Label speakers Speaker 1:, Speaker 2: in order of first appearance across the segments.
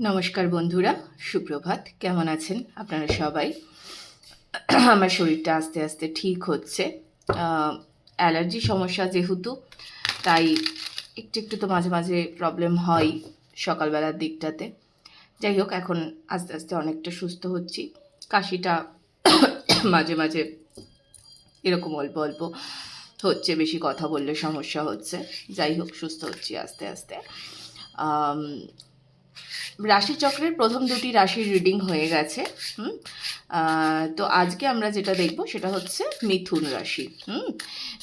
Speaker 1: নমস্কার বন্ধুরা, সুপ্রভাত। কেমন আছেন আপনারা সবাই? আমার শরীরটা আস্তে আস্তে ঠিক হচ্ছে। অ্যালার্জি সমস্যা যেহেতু, তাই একটু একটু তো মাঝে মাঝে প্রবলেম হয় সকালবেলার দিকটাতে। যাই হোক, এখন আস্তে আস্তে অনেকটা সুস্থ হচ্ছি। কাশিটা মাঝে মাঝে এরকম অল্প অল্প হচ্ছে, বেশি কথা বললে সমস্যা হচ্ছে। যাই হোক, সুস্থ হচ্ছি আস্তে আস্তে। রাশিচক্রের প্রথম দুটি রাশির রিডিং হয়ে গেছে, হুম? তো আজকে আমরা যেটা দেখব সেটা হচ্ছে মিথুন রাশি, হুম?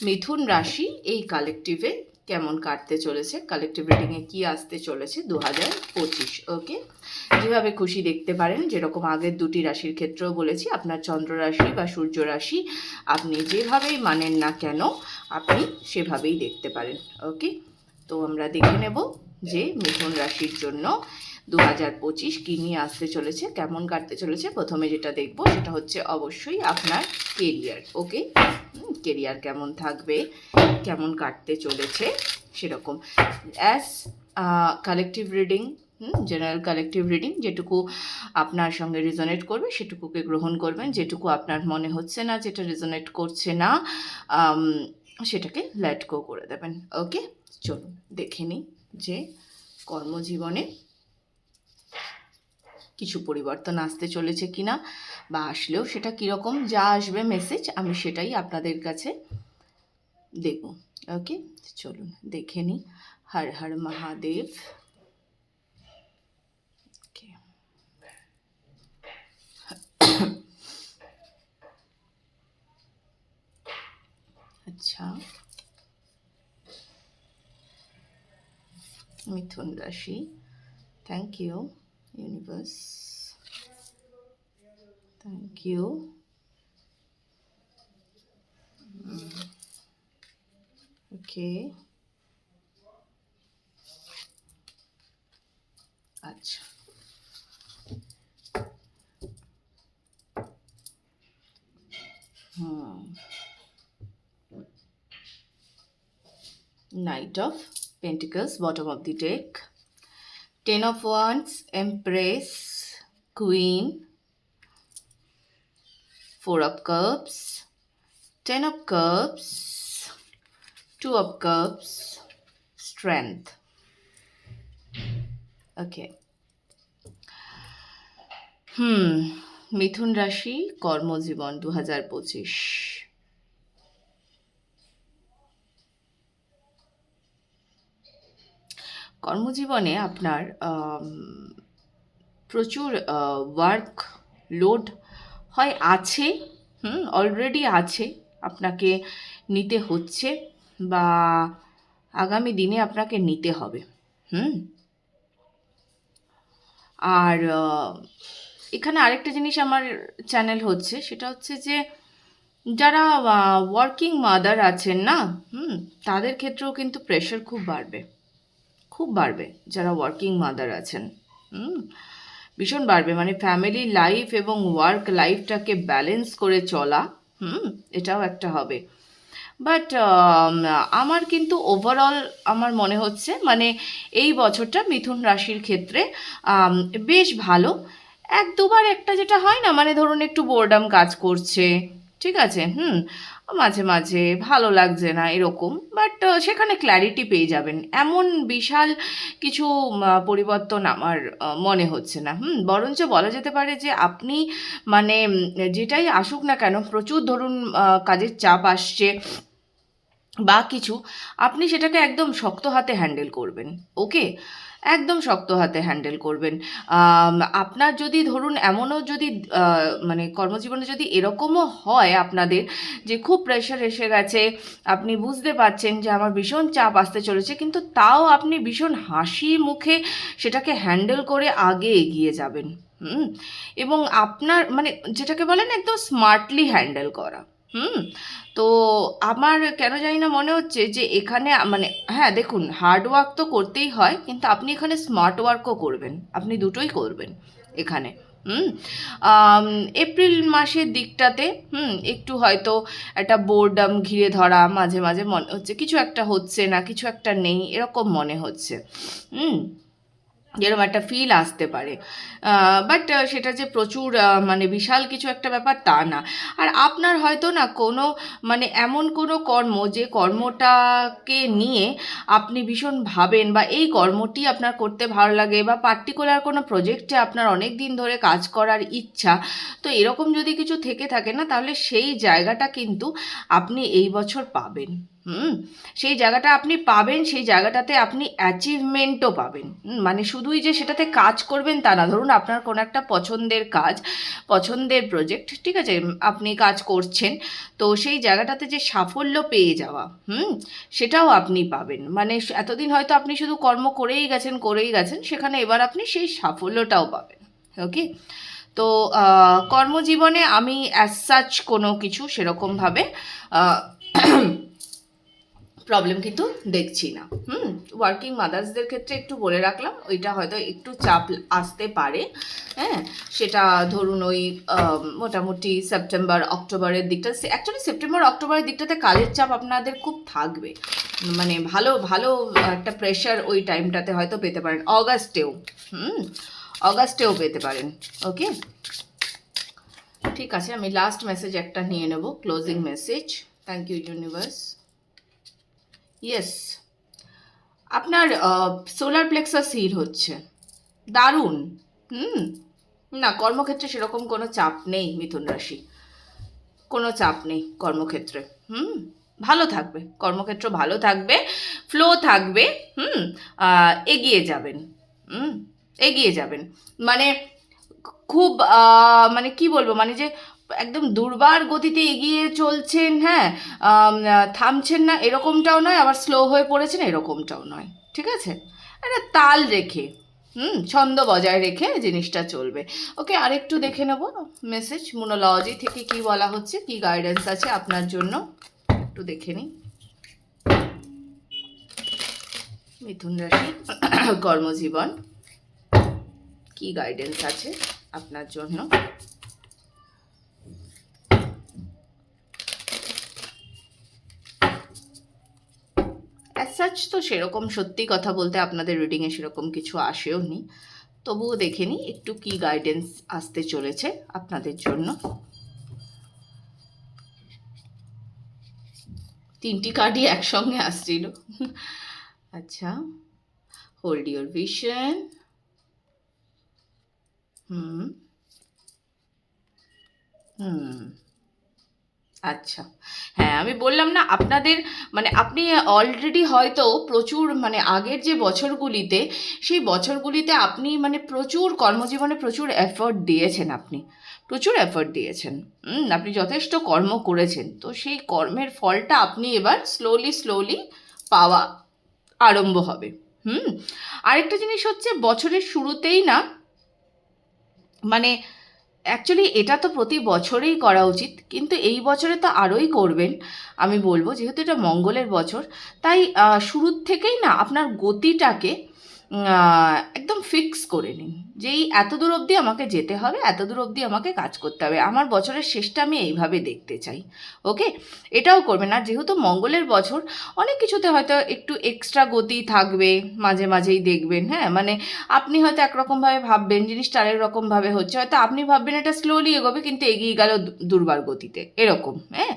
Speaker 1: মিথুন রাশি এই কালেকটিভে কেমন কাটতে চলেছে? কালেকটিভ রিডিংয়ে কি আসতে চলেছে দু হাজার পঁচিশ ওকে যেভাবে খুশি দেখতে পারেন? যেরকম আগের দুটি রাশির ক্ষেত্রেও বলেছি, আপনার চন্দ্র রাশি বা সূর্য রাশি, আপনি যেভাবেই মানেন না কেন, আপনি সেভাবেই দেখতে পারেন ওকে তো আমরা দেখে নেব যে মিথুন রাশির জন্য দু হাজার পঁচিশ কী নিয়ে আসতে চলেছে, কেমন কাটতে চলেছে, প্রথমে যেটা দেখব সেটা হচ্ছে অবশ্যই আপনার কেরিয়ার ওকে কেরিয়ার কেমন থাকবে, কেমন কাটতে চলেছে, সেরকম। As collective reading general collective reading যেটুকু আপনার সঙ্গে রিজনেট করবে, সেটুকুকে গ্রহণ করবেন, যেটুকু আপনার মনে হচ্ছে না যেটা রিজনেট করছে না সেটাকে লেট গো করে দেবেন ওকে চলুন, দেখে নিই। যে কর্মজীবনে কিছু পরিবর্তন আসতে চলেছে কি না বা আসলেও সেটা কীরকম যা আসবে মেসেজ আমি সেটাই আপনাদের কাছে দেব। ওকে চলুন, দেখে নিই। হর হর মহাদেব। Okay. মিথুন রাশি thank you universe thank you okay আচ্ছা হুম Knight of. Pentacles, bottom of the deck. Ten of Wands, Empress, Queen, Four of Cups, Ten of Cups, Two of Cups, Strength. Okay. হুম মিথুন রাশি কর্মজীবন দু হাজার পঁচিশ কর্মজীবনে আপনার প্রচুর ওয়ার্ক লোড হয়, আছে, হুম অলরেডি আছে, আপনাকে নিতে হচ্ছে বা আগামী দিনে আপনাকে নিতে হবে, হুম। আর এখানে আরেকটা জিনিস আমার চ্যানেল হচ্ছে, সেটা হচ্ছে যে যারা ওয়ার্কিং মাদার আছেন না, হুম, তাদের ক্ষেত্রেও কিন্তু প্রেশার খুব বাড়বে। খুব বাড়বে যারা ওয়ার্কিং মাদার আছেন। হুম? ভীষণ বাড়বে। মানে ফ্যামিলি লাইফ এবং ওয়ার্ক লাইফটাকে ব্যালেন্স করে চলা, হুম? এটাও একটা হবে। বাট আমার কিন্তু ওভারঅল আমার মনে হচ্ছে মানে এই বছরটা মিথুন রাশির ক্ষেত্রে বেশ ভালো। এক দুবার একটা যেটা হয় না মানে ধরুন একটু বোর্ডাম কাজ করছে, ঠিক আছে? হুম? মাঝে মাঝে ভালো লাগছে না এরকম বাট সেখানে ক্ল্যারিটি পেয়ে যাবেন। এমন বিশাল কিছু পরিবর্তন আমার মনে হচ্ছে না। হুম, বরঞ্চ বলা যেতে পারে যে আপনি মানে যেটাই আসুক না কেন, প্রচুর ধরুন কাজের চাপ আসছে বা কিছু, আপনি সেটাকে একদম শক্ত হাতে হ্যান্ডেল করবেন ওকে একদম শক্ত হাতে হ্যান্ডেল করবেন। আপনার যদি ধরুন এমনও যদি মানে কর্মজীবনে যদি এরকমও হয় আপনাদের যে খুব প্রেশার এসে গেছে, আপনি বুঝতে পারছেন যে আমার ভীষণ চাপ আসতে চলেছে, কিন্তু তাও আপনি ভীষণ হাসি মুখে সেটাকে হ্যান্ডেল করে আগে এগিয়ে যাবেন। হুম? এবং আপনার মানে যেটাকে বলেন একদম স্মার্টলি হ্যান্ডেল করা। হুম, তো আমার কেন জানি না মনে হচ্ছে যে এখানে মানে হ্যাঁ দেখুন হার্ড ওয়ার্ক তো করতেই হয়, কিন্তু আপনি এখানে স্মার্ট ওয়ার্কও করবেন। আপনি দুটোই করবেন এখানে, হুম? এপ্রিল মাসের দিকটাতে, হুম, একটু হয়তো একটা বোর্ডাম ঘিরে ধরা, মাঝে মাঝে মনে হচ্ছে, কিছু একটা হচ্ছে না, কিছু একটা নেই, এরকম মনে হচ্ছে, হুম? যেরকম একটা ফিল আসতে পারে। বাট সেটা যে প্রচুর মানে বিশাল কিছু একটা ব্যাপার তা না। আর আপনার হয়তো না কোনো মানে এমন কোনো কর্ম, যে কর্মটাকে নিয়ে আপনি ভীষণ ভাবেন বা এই কর্মটি আপনার করতে ভালো লাগে বা পার্টিকুলার কোনো প্রজেক্টে আপনার অনেক দিন ধরে কাজ করার ইচ্ছা, তো এরকম যদি কিছু থেকে থাকে না, তাহলে সেই জায়গাটা কিন্তু আপনি এই বছর পাবেন। হুম? সেই জায়গাটা আপনি পাবেন, সেই জায়গাটাতে আপনি অ্যাচিভমেন্টও পাবেন। মানে শুধুই যে সেটাতে কাজ করবেন তা না। ধরুন আপনার কোনো একটা পছন্দের কাজ, পছন্দের প্রজেক্ট ঠিক আছে, আপনি কাজ করছেন, তো সেই জায়গাটাতে যে সাফল্য পেয়ে যাওয়া, হুম? সেটাও আপনি পাবেন। মানে এতদিন হয়তো আপনি শুধু কর্ম করেই গেছেন করেই গেছেন, সেখানে এবার আপনি সেই সাফল্যটাও পাবেন ওকে তো কর্মজীবনে আমি অ্যাজ সাচ কোনো কিছু সেরকমভাবে প্রবলেম কিন্তু দেখছি না। হুম ওয়ার্কিং মাদার্সদের ক্ষেত্রে একটু বলে রাখলাম, ওইটা হয়তো একটু চাপ আসতে পারে। হ্যাঁ সেটা ধরুন ওই মোটামুটি সেপ্টেম্বর অক্টোবরের দিকটা। অ্যাকচুয়ালি সেপ্টেম্বর অক্টোবরের দিকটাতে কাজের চাপ আপনাদের খুব থাকবে। মানে ভালো ভালো একটা প্রেশার ওই টাইমটাতে হয়তো পেতে পারেন। অগাস্টেও হুম অগাস্টেও পেতে পারেন ওকে ঠিক আছে, আমি লাস্ট মেসেজ একটা নিয়ে নেব closing message thank you universe yes আপনার সোলার প্লেক্সাস হিল হচ্ছে। দারুণ। হুম? না, কর্মক্ষেত্রে সেরকম কোনো চাপ নেই মিথুন রাশি। কোনো চাপ নেই কর্মক্ষেত্রে। হুম? ভালো থাকবে। কর্মক্ষেত্র ভালো থাকবে ফ্লো থাকবে, হুম? এগিয়ে যাবেন। হুম? এগিয়ে যাবেন। মানে খুব মানে কি বলব? মানে যে একদম দুর্বার গতিতে এগিয়ে চলছেন হ্যাঁ থামছেন না, এরকমটাও নয়, আবার স্লো হয়ে পড়েছেন, এরকমটাও নয়, ঠিক আছে? একটা তাল রেখে, হুম, ছন্দ বজায় রেখে জিনিসটা চলবে। ওকে, আরেকটু দেখে নেব মেসেজ মুনোলজি থেকে কি বলা হচ্ছে, কি গাইডেন্স আছে আপনার জন্য? একটু দেখে নিই। মিথুন রাশি, কর্মজীবন, কি গাইডেন্স আছে আপনার জন্য? অ্যাজ সাচ তো সেরকম সত্যি কথা বলতে আপনাদের রিডিংয়ে সেরকম কিছু আসেও নি। তবুও দেখে নিই একটু কি গাইডেন্স আসতে চলেছে আপনাদের জন্য। তিনটি কার্ডই একসঙ্গে আসছিল। আচ্ছা হোল্ড ইউর ভিশন হুম। হুম। আচ্ছা। হ্যাঁ আমি বললাম না আপনাদের মানে আপনি অলরেডি হয়তো প্রচুর মানে আগের যে বছরগুলিতে, সেই বছরগুলিতে আপনি মানে প্রচুর কর্মজীবনে প্রচুর এফর্ট দিয়েছেন আপনি। প্রচুর এফর্ট দিয়েছেন। আপনি যথেষ্ট কর্ম করেছেন। তো সেই কর্মের ফলটা আপনি এবার স্লোলি স্লোলি পাওয়া আরম্ভ হবে। হুম, আরেকটা জিনিস হচ্ছে বছরের শুরুতেই না মানে অ্যাকচুয়ালি এটা তো প্রতি বছরেই করা উচিত, কিন্তু এই বছরে তো আরোই করবেন। আমি বলব, যেহেতু এটা মঙ্গলের বছর, তাই শুরুর থেকেই না, আপনার গতিটাকে একদম ফিক্স করে নিন। যে এই এত দূর অবধি আমাকে যেতে হবে, এত দূর অবধি আমাকে কাজ করতে হবে। আমার বছরের শেষটা আমি এইভাবে দেখতে চাই ওকে এটাও করবেন আর যেহেতু মঙ্গলের বছর, অনেক কিছুতে হয়তো একটু এক্সট্রা গতি থাকবে, মাঝে মাঝেই দেখবেন হ্যাঁ? মানে আপনি হয়তো একরকমভাবে ভাববেন, জিনিসটা আরেক রকমভাবে হচ্ছে। হয়তো আপনি ভাববেন এটা স্লোলি এগোবে, কিন্তু এগিয়ে গেল দুর্বার গতিতে, এরকম হ্যাঁ?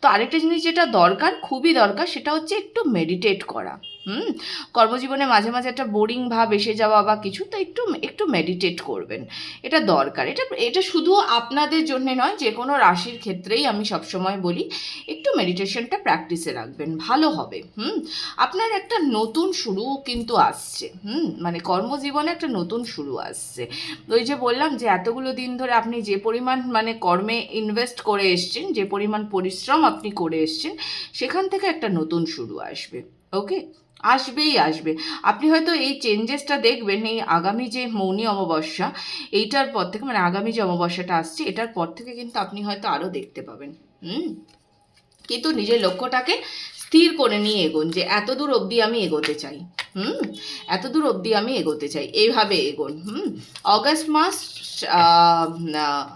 Speaker 1: তো আরেকটা জিনিস যেটা দরকার, খুবই দরকার, সেটা হচ্ছে একটু মেডিটেট করা। হুম, কর্মজীবনে মাঝে মাঝে একটা বোরিং ভাব এসে যাওয়া বা কিছু, তো একটু একটু মেডিটেট করবেন। এটা দরকার। এটা এটা শুধু আপনাদের জন্য নয় যে কোনো রাশির ক্ষেত্রেই আমি সবসময় বলি, একটু মেডিটেশনটা প্র্যাকটিসে রাখবেন। ভালো হবে। হুম, আপনার একটা নতুন শুরু কিন্তু আসছে। হুম মানে কর্মজীবনে একটা নতুন শুরু আসছে। ওই যে বললাম যে এতগুলো দিন ধরে আপনি যে পরিমাণ মানে কর্মে ইনভেস্ট করে এসছেন, যে পরিমাণ পরিশ্রম আপনি করে এসছেন, সেখান থেকে একটা নতুন শুরু আসবে। ওকে আসবেই আসবে। আপনি হয়তো এই চেঞ্জেসটা দেখবেন, এই আগামী যে মৌনী অমাবস্যা, এইটার পর থেকে মানে আগামী যে অমাবস্যাটা আসছে, এটার পর থেকে কিন্তু আপনি হয়তো আরও দেখতে পাবেন। হুম? কিন্তু নিজের লক্ষ্যটাকে স্থির করে নিয়ে এগোন যে এত দূর অবধি আমি এগোতে চাই। হুম? এত দূর অবধি আমি এগোতে চাই। এইভাবে এগোন। হুম? অগাস্ট মাস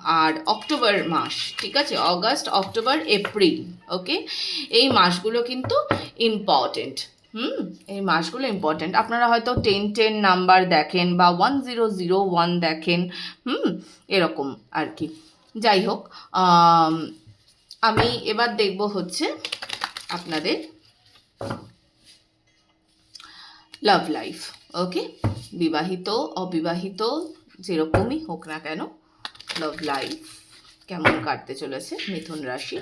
Speaker 1: আর অক্টোবর মাস, ঠিক আছে? অগাস্ট অক্টোবর এপ্রিল ওকে এই মাসগুলো কিন্তু ইম্পর্টেন্ট হুম, এই মাসগুলো ইম্পর্ট্যান্ট আপনারা হয়তো টেন টেন নাম্বার দেখেন বা ওয়ান জিরো জিরো ওয়ান দেখেন, হুম, এরকম আর কি। যাই হোক, আমি এবার দেখব হচ্ছে আপনাদের লাভ লাইফ ওকে বিবাহিত, অবিবাহিত, যেরকমই হোক না কেন লাভ লাইফ কেমন কাটতে চলেছে মিথুন রাশি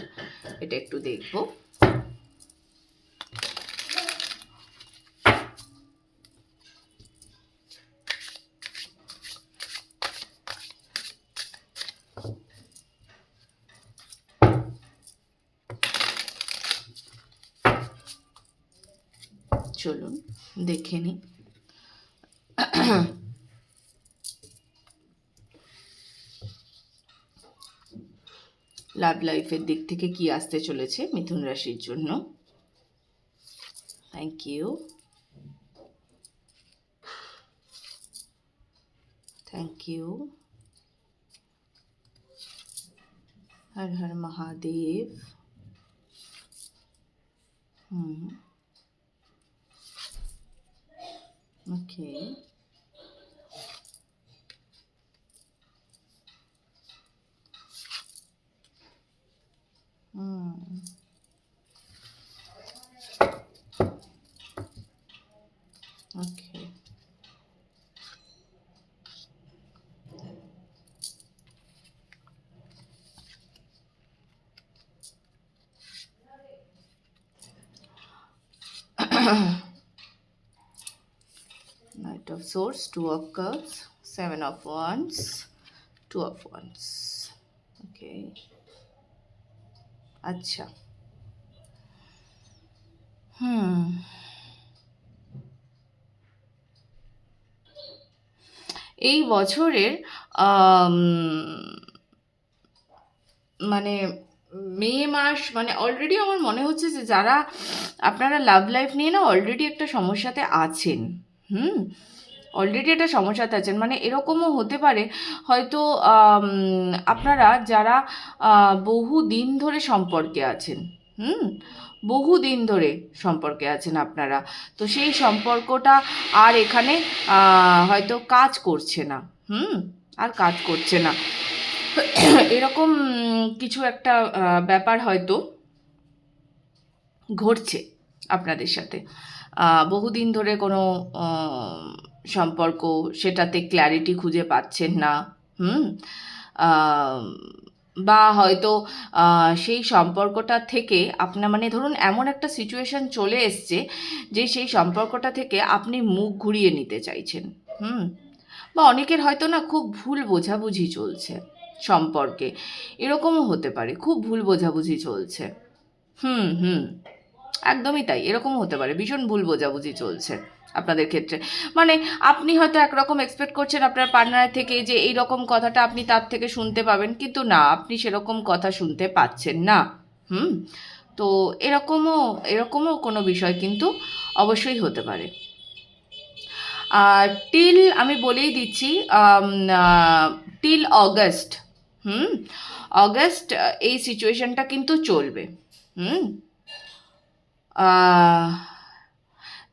Speaker 1: এটা একটু দেখব চলুন দেখে নিই লাভ লাইফের দিক থেকে কি আসতে চলেছে মিথুন রাশির জন্য? Thank you thank you Har Har Mahadev. Hmm. Okay. Hmm. Okay. Knight of Swords, Two of Cups, Seven of Wands, Two of Wands. Okay. আচ্ছা। হুম। এই বছরের মানে মে মাস মানে অলরেডি আমার মনে হচ্ছে যে যারা, আপনারা লাভ লাইফ নিয়ে না অলরেডি একটা সমস্যাতে আছেন। হুম? অলরেডি একটা সমস্যাতে আছেন। মানে এরকমও হতে পারে, হয়তো আপনারা যারা বহু দিন ধরে সম্পর্কে আছেন, হুম? বহু দিন ধরে সম্পর্কে আছেন আপনারা। তো সেই সম্পর্কটা আর এখানে হয়তো কাজ করছে না, হুম? আর কাজ করছে না। এরকম কিছু একটা ব্যাপার হয়তো ঘটছে আপনাদের সাথে। বহুদিন ধরে কোনো সম্পর্ক, সেটাতে ক্ল্যারিটি খুঁজে পাচ্ছেন না, হুম? বা হয়তো সেই সম্পর্কটা থেকে আপনার মানে ধরুন এমন একটা সিচুয়েশন চলে এসছে যে সেই সম্পর্কটা থেকে আপনি মুখ ঘুরিয়ে নিতে চাইছেন, হুম? বা অনেকের হয়তো না খুব ভুল বোঝাবুঝি চলছে সম্পর্কে, এরকমও হতে পারে, খুব ভুল বোঝাবুঝি চলছে, হুম হুম। একদমই তাই, এরকমও হতে পারে, ভীষণ ভুল বোঝাবুঝি চলছে আপনাদের ক্ষেত্রে। মানে আপনি হয়তো একরকম এক্সপেক্ট করছেন আপনার পার্টনার থেকে যে এই রকম কথাটা আপনি তার থেকে শুনতে পাবেন, কিন্তু না, আপনি সেরকম কথা শুনতে পাচ্ছেন না। হুম? তো এরকমও এরকমও কোনো বিষয় কিন্তু অবশ্যই হতে পারে। আর টিল আমি বলেই দিচ্ছি টিল অগস্ট হুম? অগস্ট এই সিচুয়েশনটা কিন্তু চলবে, হুম?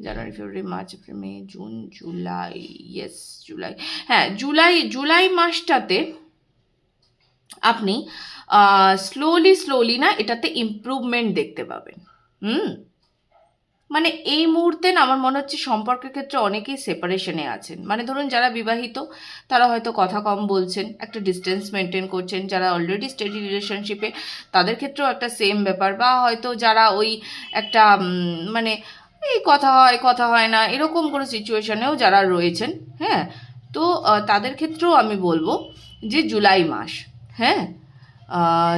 Speaker 1: January February March April May June July yes July হ্যাঁ জুলাই জুলাই মাসটাতে আপনি স্লোলি স্লোলি না এটাতে ইম্প্রুভমেন্ট দেখতে পাবেন। হুম? মানে এই মুহূর্তে না আমার মনে হচ্ছে সম্পর্কের ক্ষেত্রে অনেকেই সেপারেশনে আছেন। মানে ধরুন যারা বিবাহিত, তারা হয়তো কথা কম বলছেন, একটা ডিস্টেন্স মেনটেন করছেন, যারা অলরেডি স্টেডি রিলেশনশিপে তাদের ক্ষেত্রেও একটা সেম ব্যাপার। বা হয়তো যারা ওই একটা মানে এই কথা হয় কথা হয় না, এরকম কোনো সিচুয়েশনেও যারা রয়েছেন হ্যাঁ? তো তাদের ক্ষেত্রেও আমি বলব যে জুলাই মাস হ্যাঁ?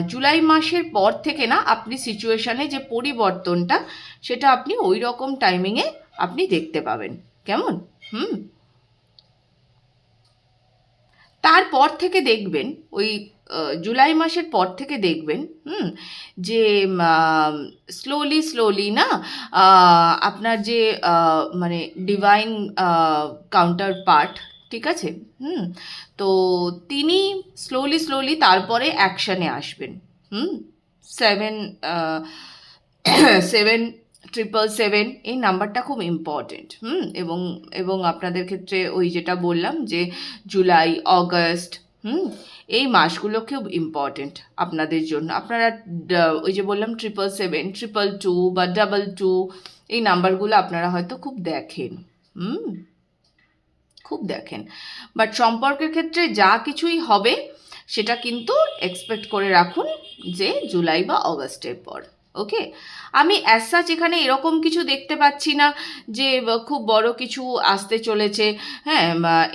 Speaker 1: জুলাই মাসের পর থেকে না আপনি সিচুয়েশানে যে পরিবর্তনটা, সেটা আপনি ওই রকম টাইমিংয়ে আপনি দেখতে পাবেন। কেমন? হুম। তারপর থেকে দেখবেন, ওই জুলাই মাসের পর থেকে দেখবেন, হুম, যে স্লোলি স্লোলি না আপনার যে মানে ডিভাইন কাউন্টার পার্ট ঠিক আছে? হুম? তো তিনি স্লোলি স্লোলি তারপরে অ্যাকশানে আসবেন। হুম? সেভেন সেভেন ট্রিপল সেভেন এই নাম্বারটা খুব ইম্পর্টেন্ট হুম? এবং এবং আপনাদের ক্ষেত্রে ওই যেটা বললাম যে জুলাই, অগস্ট, হুম? এই মাসগুলো খুব ইম্পর্টেন্ট আপনাদের জন্য। আপনারা ওই যে বললাম ট্রিপল সেভেন ট্রিপল টু বা ডাবল টু এই নাম্বারগুলো আপনারা হয়তো খুব দেখেন। হুম? খুব দেখেন। বাট সম্পর্কের ক্ষেত্রে যা কিছুই হবে, সেটা কিন্তু এক্সপেক্ট করে রাখুন যে জুলাই বা অগস্টের পর, ওকে? আমি অ্যাজ সাচ এখানে এরকম কিছু দেখতে পাচ্ছি না যে খুব বড় কিছু আসতে চলেছে হ্যাঁ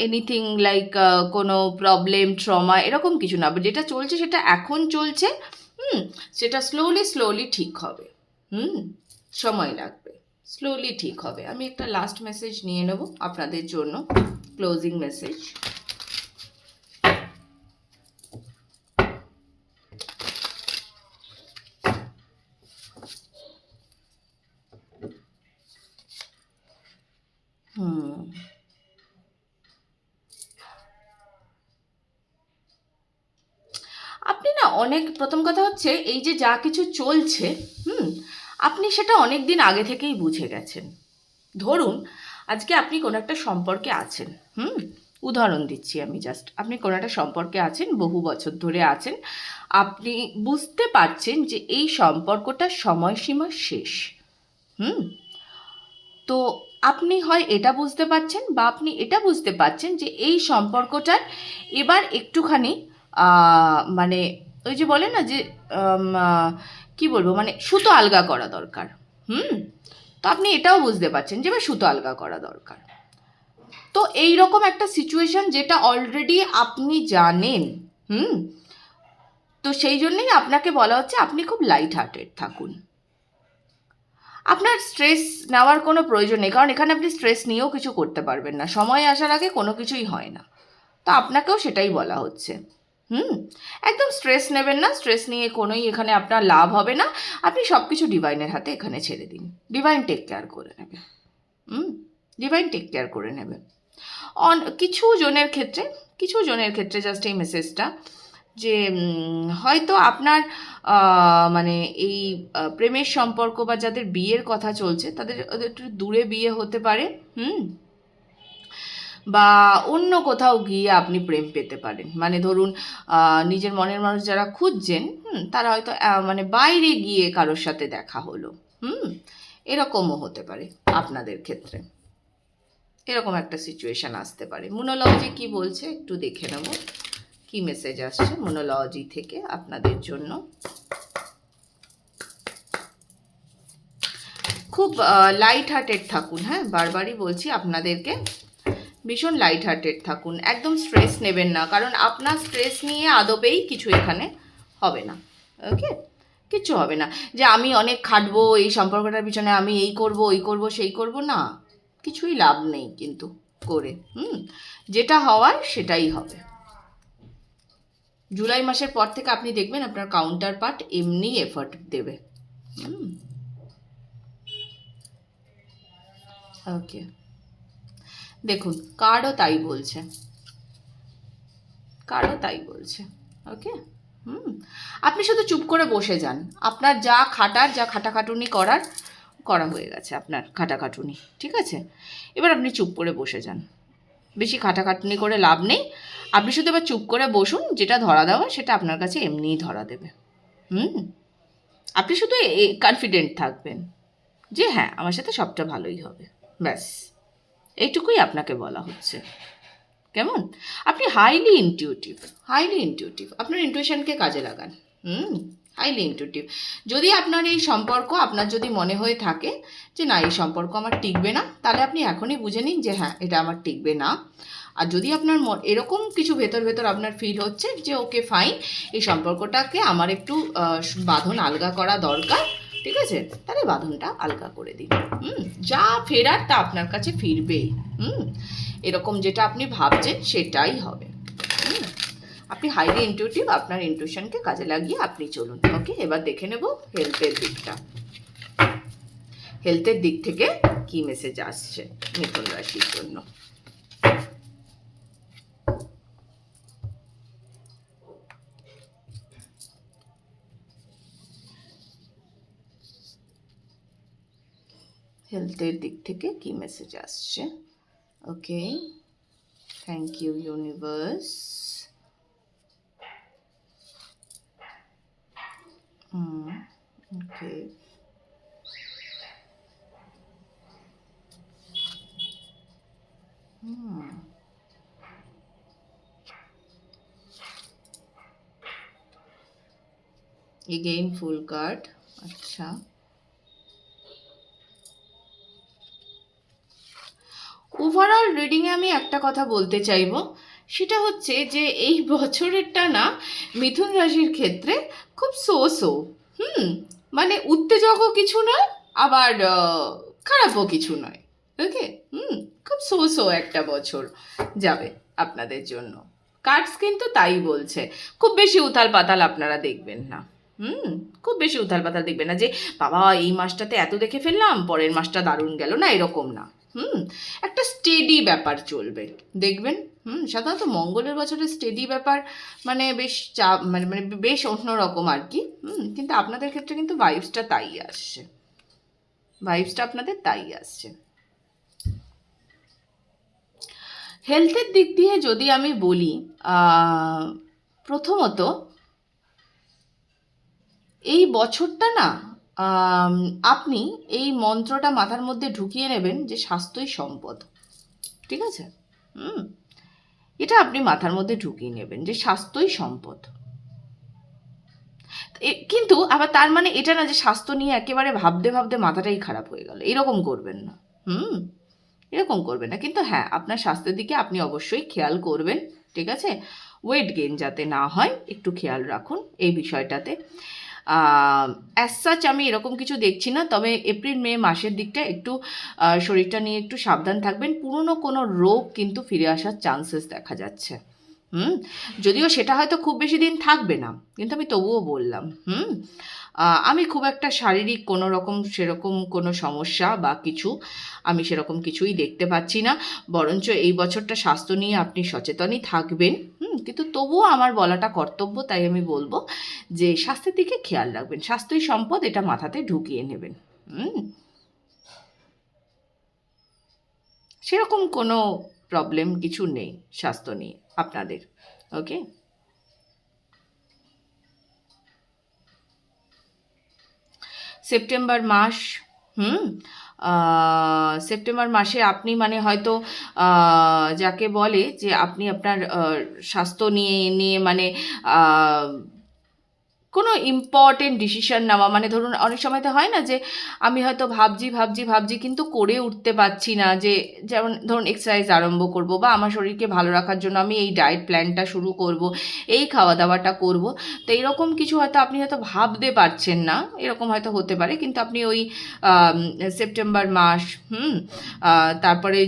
Speaker 1: এনিথিং লাইক কোনো প্রবলেম ট্রমা এরকম কিছু না। যেটা চলছে, সেটা এখন চলছে, হুম? সেটা স্লোলি স্লোলি ঠিক হবে, হুম? সময় লাগবে। স্লোলি ঠিক হবে। আমি একটা লাস্ট মেসেজ নিয়ে নেব আপনাদের জন্য। ক্লোজিং মেসেজ আপনি না অনেক, প্রথম কথা হচ্ছে এই যে যা কিছু চলছে, হুম? আপনি সেটা অনেক দিন আগে থেকেই বুঝে গেছেন। ধরুন, আজকে আপনি কোনো একটা সম্পর্কে আছেন, হুম? উদাহরণ দিচ্ছি আমি জাস্ট আপনি কোনো একটা সম্পর্কে আছেন, বহু বছর ধরে আছেন, আপনি বুঝতে পারছেন যে এই সম্পর্কটা সময়সীমা শেষ, হুম? তো আপনি হয় এটা বুঝতে পারছেন বা আপনি এটা বুঝতে পারছেন যে এই সম্পর্কটার এবার একটুখানি মানে ওই যে বলে না যে কি বলব মানে সুতো আলগা করা দরকার। হুম? তো আপনি এটাও বুঝতে পারছেন যে সুতো আলগা করা দরকার। তো এই রকম একটা সিচুয়েশন যেটা অলরেডি আপনি জানেন, হুম? তো সেই জন্যই আপনাকে বলা হচ্ছে আপনি খুব লাইট হার্টেড থাকুন। আপনার স্ট্রেস নেওয়ার কোনো প্রয়োজন নেই, কারণ এখানে আপনি স্ট্রেস নিয়েও কিছু করতে পারবেন না। সময় আসার আগে কোনো কিছুই হয় না। তো আপনাকেও সেটাই বলা হচ্ছে। হুম? একদম স্ট্রেস নেবেন না স্ট্রেস নিয়ে কোনোই এখানে আপনার লাভ হবে না। আপনি সব কিছু ডিভাইনের হাতে এখানে ছেড়ে দিন। ডিভাইন টেক কেয়ার করে নেবে হুম? ডিভাইন টেক কেয়ার করে নেবে অন, কিছু জনের ক্ষেত্রে, কিছু জনের ক্ষেত্রে জাস্ট এই মেসেজটা যে হয়তো আপনার মানে এই প্রেমের সম্পর্ক বা যাদের বিয়ের কথা চলছে, তাদের একটু দূরে বিয়ে হতে পারে। হুম? বা অন্য কোথাও গিয়ে আপনি প্রেম পেতে পারেন। মানে ধরুন নিজের মনের মানুষ যারা খুঁজছেন তারা হয়তো মানে বাইরে গিয়ে কারোর সাথে দেখা হলো, হুম, এরকমও হতে পারে আপনাদের ক্ষেত্রে। এরকম একটা সিচুয়েশন আসতে পারে। মোনোলজি কি বলছে? একটু দেখে নেব। কি মেসেজ আসছে? মোনোলজি থেকে আপনাদের জন্য। খুব লাইট হার্টেড থাকুন হ্যাঁ? বারবারই বলছি আপনাদেরকে ভীষণ লাইট হার্টেড থাকুন, একদম স্ট্রেস নেবেন না, কারণ আপনার স্ট্রেস নিয়ে আদবেই কিছু এখানে হবে না ওকে কিচ্ছু হবে না। যে আমি অনেক খাটবো, এই সম্পর্কটার পিছনে আমি এই করব, ওই করব, সেই করব, না, কিছুই লাভ নেই কিন্তু করে, হুম? যেটা হওয়ার সেটাই হবে। জুলাই মাসের পর থেকে আপনি দেখবেন আপনার কাউন্টার পার্ট এমনি এফর্ট দেবে, হুম? ওকে দেখুন কার্ডও তাই বলছে। কার্ডও তাই বলছে ওকে হুম। আপনি শুধু চুপ করে বসে যান। আপনার যা খাটার, যা খাটাখাটুনি করার, করা হয়ে গেছে আপনার খাটাখাটুনি, ঠিক আছে? এবার আপনি চুপ করে বসে যান। বেশি খাটাখাটুনি করে লাভ নেই। আপনি শুধু এবার চুপ করে বসুন, যেটা ধরা দেওয়া সেটা আপনার কাছে এমনিই ধরা দেবে। হুম? আপনি শুধু কনফিডেন্ট থাকবেন যে হ্যাঁ আমার সাথে সবটা ভালোই হবে। ব্যাস। এইটুকুই আপনাকে বলা হচ্ছে। কেমন? আপনি হাইলি ইনটিউটিভ হাইলি ইনটিউটিভ আপনার ইনটিউশনকে কাজে লাগান। হুম হাইলি ইনটিউটিভ যদি আপনার এই সম্পর্ক, আপনার যদি মনে হয়ে থাকে যে, না, এই সম্পর্ক আমার টিকবে না, তাহলে আপনি এখনই বুঝে নিন যে হ্যাঁ এটা আমার টিকবে না। আর যদি আপনার এরকম কিছু ভেতর ভেতর আপনার ফিল হচ্ছে যে, ওকে ফাইন এই সম্পর্কটাকে আমার একটু বাঁধন, আলগা করা দরকার। ঠিক আছে? তাহলে বাঁধনটা আলগা করে দিন। হুম? যা ফেরার তা আপনার কাছে ফিরবেই হুম? এরকম যেটা আপনি ভাবছেন সেটাই হবে। আপনি হাইলি ইনটিউটিভ আপনার ইনটিউশনকে কাজে লাগিয়ে আপনি চলুন। ওকে এবার দেখে নেব হেলথের দিকটা। হেলথের দিক থেকে কি মেসেজ আসছে মিথুন রাশির জন্য। হেলথের দিক থেকে কি মেসেজ আসছে? Okay thank you universe okay Hmm. Again full card আচ্ছা ওভারঅল রিডিংয়ে আমি একটা কথা বলতে চাইব। সেটা হচ্ছে যে এই বছরেরটা না মিথুন রাশির ক্ষেত্রে খুব সো সো হুম? মানে উত্তেজকও কিছু নয়, আবার খারাপও কিছু নয় ওকে হুম? খুব সো সো একটা বছর যাবে আপনাদের জন্য। কার্ডস কিন্তু তাই বলছে, খুব বেশি উথাল পাতাল আপনারা দেখবেন না, হুম? খুব বেশি উথাল পাতাল দেখবেন না যে, বাবা, এই মাসটাতে এত দেখে ফেললাম, পরের মাসটা দারুণ গেল, না এরকম না। হুম, একটা স্টেডি ব্যাপার চলবে। দেখবেন, হুম, সাধারণত মঙ্গলের বছরে স্টেডি ব্যাপার মানে বেশ চাপ মানে মানে বেশ অন্যরকম আর কি, হুম, কিন্তু আপনাদের ক্ষেত্রে কিন্তু ভাইবসটা তাই আসছে। ভাইবসটা আপনাদের তাই আসছে। হেলথের দিক দিয়ে যদি আমি বলি প্রথমত এই বছরটা না আপনি এই মন্ত্রটা মাথার মধ্যে ঢুকিয়ে নেবেন যে স্বাস্থ্যই সম্পদ। ঠিক আছে? হুম। এটা আপনি মাথার মধ্যে ঢুকিয়ে নেবেন যে স্বাস্থ্যই সম্পদ। কিন্তু আবার তার মানে এটা না যে স্বাস্থ্য নিয়ে একেবারে ভাবতে ভাবতে মাথাটাই খারাপ হয়ে গেল। এরকম করবেন না। হুম? এরকম করবেন না। কিন্তু হ্যাঁ আপনার স্বাস্থ্যের দিকে আপনি অবশ্যই খেয়াল করবেন। ঠিক আছে? ওয়েট গেইন যাতে না হয়, একটু খেয়াল রাখুন এই বিষয়টাতে। অ্যাজ সাচ আমি এরকম কিছু দেখছি না, তবে এপ্রিল, মে মাসের দিকটা একটু শরীরটা নিয়ে একটু সাবধান থাকবেন। পুরনো কোনো রোগ কিন্তু ফিরে আসার চান্সেস দেখা যাচ্ছে। হুম? যদিও সেটা হয়তো খুব বেশি দিন থাকবে না, কিন্তু আমি তবুও বললাম। হুম? আমি খুব একটা শারীরিক কোনো রকম সেরকম কোনো সমস্যা বা কিছু আমি সেরকম কিছুই দেখতে পাচ্ছি না। বরঞ্চ এই বছরটা স্বাস্থ্য নিয়ে আপনি সচেতনই থাকবেন। কিন্তু তবুও আমার বলাটা কর্তব্য, তাই আমি বলব যে স্বাস্থ্যের দিকে খেয়াল রাখবেন। স্বাস্থ্যই সম্পদ, এটা মাথাতে ঢুকিয়ে নেবেন। হুম। সেরকম কোনো প্রবলেম কিছু নেই স্বাস্থ্য নিয়ে আপনাদের। ওকে সেপ্টেম্বর মাস, হুম? সেপ্টেম্বর মাসে আপনি মানে হয়তো যাকে বলে যে আপনি আপনার স্বাস্থ্য নিয়ে নিয়ে মানে কোনো ইম্পর্টেন্ট ডিসিশন নেওয়া মানে ধরুন অনেক সময় তো হয় না যে আমি হয়তো ভাবছি ভাবছি ভাবছি কিন্তু করে উঠতে পারছি না যে যেমন ধরুন এক্সারসাইজ আরম্ভ করব বা আমার শরীরকে ভালো রাখার জন্য আমি এই ডায়েট প্ল্যানটা শুরু করব, এই খাওয়া দাওয়াটা করব। তো এরকম কিছু হয়তো আপনি হয়তো ভাবতে পারছেন না, এরকম হয়তো হতে পারে। কিন্তু আপনি ওই সেপ্টেম্বর মাস, হুম তারপরে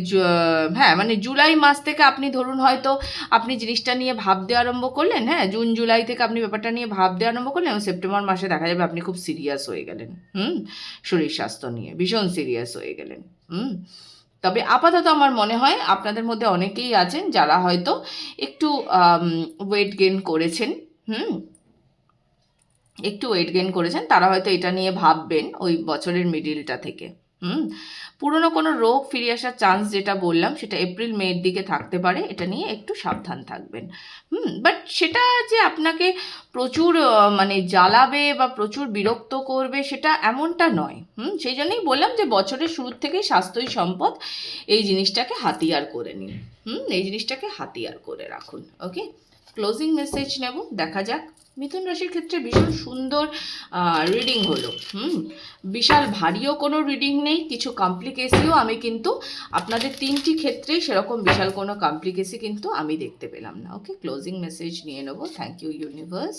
Speaker 1: হ্যাঁ মানে জুলাই মাস থেকে আপনি ধরুন হয়তো আপনি জিনিসটা নিয়ে ভাবতে আরম্ভ করলেন হ্যাঁ জুন, জুলাই থেকে আপনি ব্যাপারটা নিয়ে ভাবতে আরম্ভ করলেন এবং সেপ্টেম্বর মাসে দেখা যাবে আপনি খুব সিরিয়াস হয়ে গেলেন। হুম? শরীর স্বাস্থ্য নিয়ে ভীষণ সিরিয়াস হয়ে গেলেন। হুম? তবে আপাতত আমার মনে হয় আপনাদের মধ্যে অনেকেই আছেন যারা হয়তো একটু ওয়েট গেন করেছেন। হুম? একটু ওয়েট গেন করেছেন, তারা হয়তো এটা নিয়ে ভাববেন ওই বছরের মিডিলটা থেকে। হুম? পুরনো কোনো রোগ ফিরে আসার চান্স যেটা বললাম, সেটা এপ্রিল মের দিকে থাকতে পারে, এটা নিয়ে একটু সাবধান থাকবেন। হুম বাট সেটা যে আপনাকে প্রচুর মানে জ্বালাবে বা প্রচুর বিরক্ত করবে, সেটা এমনটা নয়। হুম, সেই জন্যই বললাম যে বছরের শুরুর থেকেই স্বাস্থ্যই সম্পদ, এই জিনিসটাকে হাতিয়ার করে নিন। হুম, এই জিনিসটাকে হাতিয়ার করে রাখুন ওকে ক্লোজিং মেসেজ নেব, দেখা যাক। মিথুন রাশির ক্ষেত্রে ভীষণ সুন্দর রিডিং হলো, হুম? বিশাল ভারীও কোনো রিডিং নেই, কিছু কমপ্লিকেসিও আমি কিন্তু আপনাদের তিনটি ক্ষেত্রেই সেরকম বিশাল কোনো কমপ্লিকেসি কিন্তু আমি দেখতে পেলাম না ওকে ক্লোজিং মেসেজ নিয়ে নেব thank you universe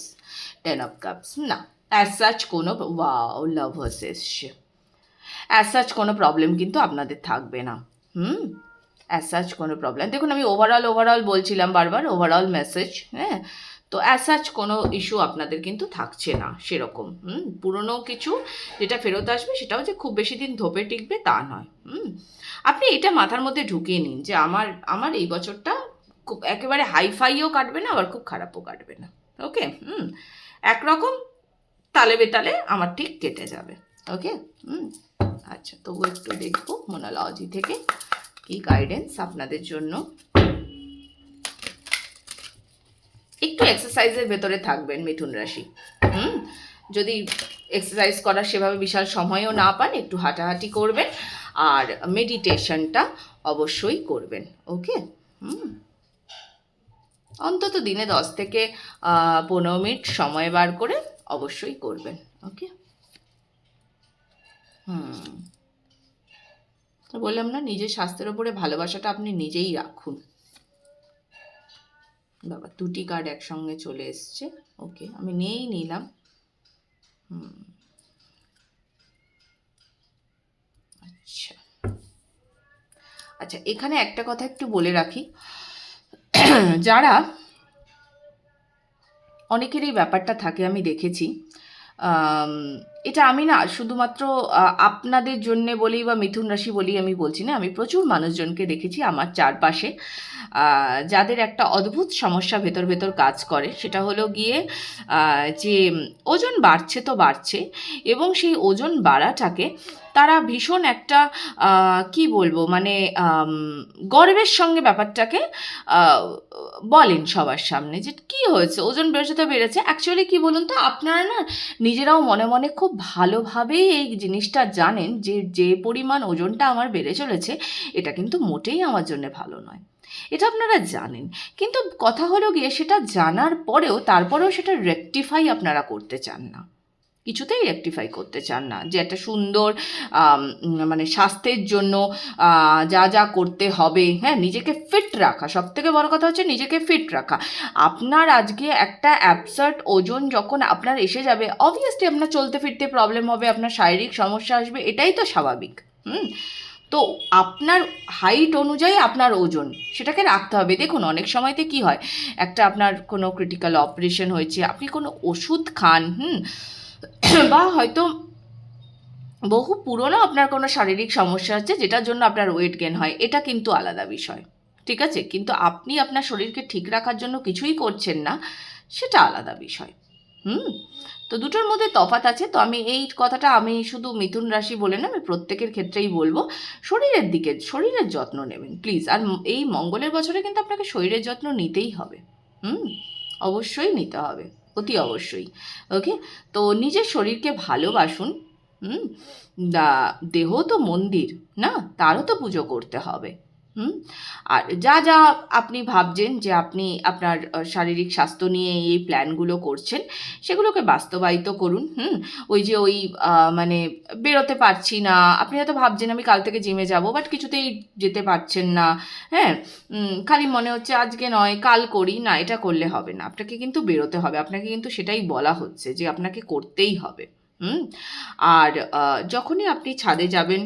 Speaker 1: ten of cups না অ্যাজ সাচ কোনো ওয়াও লাভার্স এসছে অ্যাজ সাচ কোনো প্রবলেম কিন্তু আপনাদের থাকবে না, হুম? অ্যাজ সাচ কোনো প্রবলেম দেখুন, আমি ওভারঅল ওভারঅল বলছিলাম বারবার ওভারঅল মেসেজ হ্যাঁ? তো অ্যাজ সাচ কোনো ইস্যু আপনাদের কিন্তু থাকছে না সেরকম, হুম? পুরনো কিছু যেটা ফেরত আসবে সেটাও যে খুব বেশি দিন ধোপে টিকবে তা নয়, হুম? আপনি এটা মাথার মধ্যে ঢুকিয়ে নিন যে আমার আমার এই বছরটা খুব একেবারে হাইফাইও কাটবে না, আবার খুব খারাপও কাটবে না ওকে হুম? একরকম তালে বেতালে আমার ঠিক কেটে যাবে ওকে হুম? আচ্ছা তবু একটু দেখব মোনালজি থেকে। কি গাইডেন্স আপনাদের জন্য? একটু এক্সারসাইজের ভেতরে থাকবেন মিথুন রাশি। হুম? যদি এক্সারসাইজ করার সেভাবে বিশাল সময়ও না পান, একটু হাঁটাহাঁটি করবেন, আর মেডিটেশনটা অবশ্যই করবেন ওকে হুম? অন্তত দিনে দশ থেকে পনেরো মিনিট সময় বার করে অবশ্যই করবেন ওকে হুম। তো বললাম না, নিজের স্বাস্থ্যের ওপরে ভালোবাসাটা আপনি নিজেই রাখুন। বাবা, দুটি কার্ড একসঙ্গে চলে এসছে। ওকে আমি নিয়েই নিলাম। আচ্ছা। আচ্ছা এখানে একটা কথা একটু বলে রাখি। যারা অনেকেরই ব্যাপারটা থাকে, আমি দেখেছি। এটা আমি না শুধুমাত্র আপনাদের জন্যে বলি বা মিথুন রাশি বলি আমি বলছি না, আমি প্রচুর মানুষজনকে দেখেছি আমার চারপাশে যাদের একটা অদ্ভুত সমস্যা ভেতর ভেতর কাজ করে, সেটা হলো গিয়ে যে ওজন বাড়ছে তো বাড়ছে, এবং সেই ওজন বাড়াটাকে তারা ভীষণ একটা কি বলব মানে গর্বের সঙ্গে ব্যাপারটাকে বলেন সবার সামনে যে কি হয়েছে, ওজন বেড়েছে তো বেড়েছে। অ্যাকচুয়ালি কি বলুন তো, আপনারা না নিজেরাও মনে মনে খুব ভালোভাবেই এই জিনিসটা জানেন যে যে পরিমাণ ওজনটা আমার বেড়ে চলেছে, এটা কিন্তু মোটেই আমার জন্য ভালো নয়। এটা আপনারা জানেন। কিন্তু কথা হলো গিয়ে সেটা জানার পরেও, তারপরেও সেটা রেকটিফাই আপনারা করতে চান না। কিছুতেই রেকটিফাই করতে চান না। যে একটা সুন্দর মানে স্বাস্থ্যের জন্য যা যা করতে হবে হ্যাঁ নিজেকে ফিট রাখা। সব থেকে বড় কথা হচ্ছে নিজেকে ফিট রাখা। আপনার আজকে একটা অ্যাবসার্ট ওজন যখন আপনার এসে যাবে অবভিয়াসলি আপনার চলতে ফিরতে প্রবলেম হবে, আপনার শারীরিক সমস্যা আসবে, এটাই তো স্বাভাবিক। হুম? তো আপনার হাইট অনুযায়ী আপনার ওজন, সেটাকে রাখতে হবে। দেখুন, অনেক সময়তে কি হয়, একটা আপনার কোনো ক্রিটিক্যাল অপারেশন হয়েছে, আপনি কোনো ওষুধ খান, হুম? বা হয়তো বহু পুরনো আপনার কোনো শারীরিক সমস্যা আছে, যেটার জন্য আপনার ওয়েট গেন হয়, এটা কিন্তু আলাদা বিষয়। ঠিক আছে? কিন্তু আপনি আপনার শরীরকে ঠিক রাখার জন্য কিছুই করছেন না, সেটা আলাদা বিষয়। হুম? তো দুটোর মধ্যে তফাৎ আছে। তো আমি এই কথাটা আমি শুধু মিথুন রাশি বলে না, আমি প্রত্যেকের ক্ষেত্রেই বলব, শরীরের দিকে, শরীরের যত্ন নেবেন প্লিজ আর এই মঙ্গলের বছরে কিন্তু আপনাকে শরীরের যত্ন নিতেই হবে। হুম? অবশ্যই নিতে হবে। অতি অবশ্যই। ওকে তো নিজের শরীরকে ভালোবাসুন। হুম? দেহ তো মন্দির, না? তারও তো পুজো করতে হবে। হুম? আর যা যা আপনি ভাবছেন যে আপনি আপনার শারীরিক স্বাস্থ্য নিয়ে এই প্ল্যানগুলো করছেন, সেগুলোকে বাস্তবায়িত করুন, হুম? ওই যে ওই মানে বেরোতে পারছি না, আপনি হয়তো ভাবছেন আমি কাল থেকে জিমে যাব, বাট কিছুতেই যেতে পারছেন না হ্যাঁ? খালি মনে হচ্ছে আজকে নয়, কাল করি, না, এটা করলে হবে না, আপনাকে কিন্তু বেরোতে হবে, আপনাকে কিন্তু সেটাই বলা হচ্ছে যে আপনাকে করতেই হবে, হুম? আর যখনই আপনি ছাদে যাবেন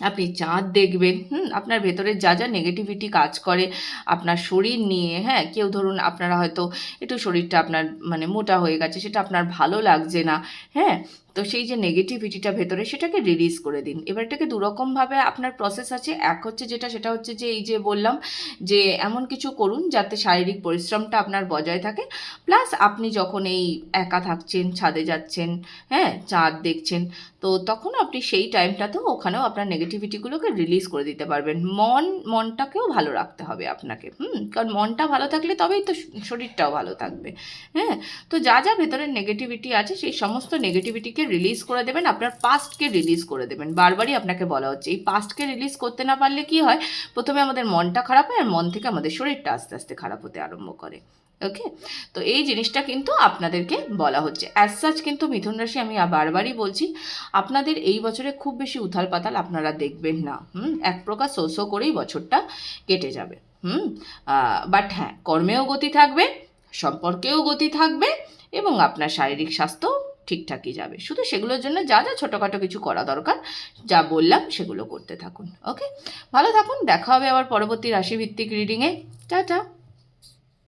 Speaker 1: আপনি চাঁদ দেখবেন, হুম, আপনার ভেতরে যা যা নেগেটিভিটি কাজ করে, আপনার শরীর নিয়ে হ্যাঁ কেউ ধরুন আপনারা হয়তো একটু শরীরটা আপনার মানে মোটা হয়ে গেছে, সেটা আপনার ভালো লাগছে না হ্যাঁ তো সেই যে নেগেটিভিটিটা ভেতরে সেটাকে রিলিজ করে দিন। এবার এটাকে দুরকমভাবে আপনার প্রসেস আছে। এক হচ্ছে যেটা, সেটা হচ্ছে যে এই যে বললাম যে এমন কিছু করুন যাতে শারীরিক পরিশ্রমটা আপনার বজায় থাকে। প্লাস আপনি যখন এই একা থাকছেন, ছাদে যাচ্ছেন হ্যাঁ চাঁদ দেখছেন, তো তখন আপনি সেই টাইমটাতেও ওখানেও আপনার নেগেটিভিটিগুলোকে রিলিজ করে দিতে পারবেন। মন, মনটাকেও ভালো রাখতে হবে আপনাকে, হুম? কারণ মনটা ভালো থাকলে তবেই তো শরীরটাও ভালো থাকবে হ্যাঁ? তো যা যা ভেতরের নেগেটিভিটি আছে, সেই সমস্ত নেগেটিভিটিকে রিলিজ করে দেবেন, আপনার পাস্টকে রিলিজ করে দেবেন। বারবারই আপনাকে বলা হচ্ছে, এই পাস্টকে রিলিজ করতে না পারলে কি হয়? প্রথমে আমাদের মনটা খারাপ হয়, আর মন থেকে আমাদের শরীরটা আস্তে আস্তে খারাপ হতে আরম্ভ করে। ওকে তো এই জিনিসটা কিন্তু আপনাদেরকে বলা হচ্ছে। অ্যাজ সাচ কিন্তু মিথুন রাশি, আমি বারবারই বলছি, আপনাদের এই বছরে খুব বেশি উথাল পাতাল আপনারা দেখবেন না। হুম? এক প্রকার শোষো করেই বছরটা কেটে যাবে। হুম? বাট হ্যাঁ কর্মেও গতি থাকবে, সম্পর্কেও গতি থাকবে, এবং আপনার শারীরিক স্বাস্থ্য ঠিকঠাকই যাবে। শুধু সেগুলোর জন্য যা যা ছোটোখাটো কিছু করা দরকার, যা বললাম সেগুলো করতে থাকুন। ওকে ভালো থাকুন, দেখা হবে আবার পরবর্তী রাশিভিত্তিক রিডিংয়ে টাটা!